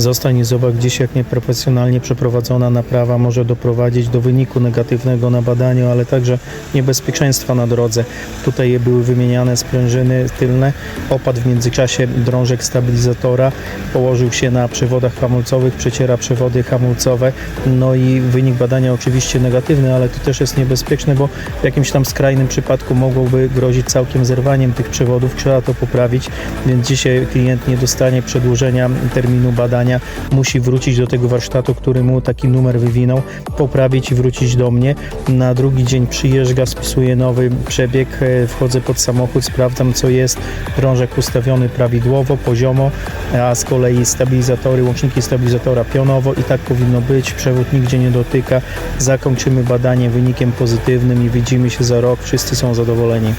zostań i zobacz gdzieś jak nieprofesjonalnie przeprowadzona naprawa może doprowadzić do wyniku negatywnego na badaniu, ale także niebezpieczeństwa na drodze. Tutaj były wymieniane sprężyny tylne, opadł w międzyczasie drążek stabilizatora, położył się na przewodach hamulcowych, przeciera przewody hamulcowe, no i wynik badania oczywiście negatywny, ale to też jest niebezpieczne, bo w jakimś tam skrajnym przypadku mogłoby grozić całkiem zerwaniem tych przewodów, trzeba to poprawić, więc dzisiaj klient nie dostanie przedłużenia terminu badania, musi wrócić do tego warsztatu, który mu taki numer wywinął, poprawić i wrócić do mnie. Na drugi dzień przyjeżdża, spisuję nowy przebieg, e, wchodzę pod samochód, sprawdzam co jest, drążek ustawiony prawidłowo, poziomo, a z kolei stabilizatory, łączniki stabilizatora pionowo i tak powinno być, przewód nigdzie nie dotyka, zakończymy badanie wynikiem pozytywnym i widzimy się za rok, wszyscy są zadowoleni.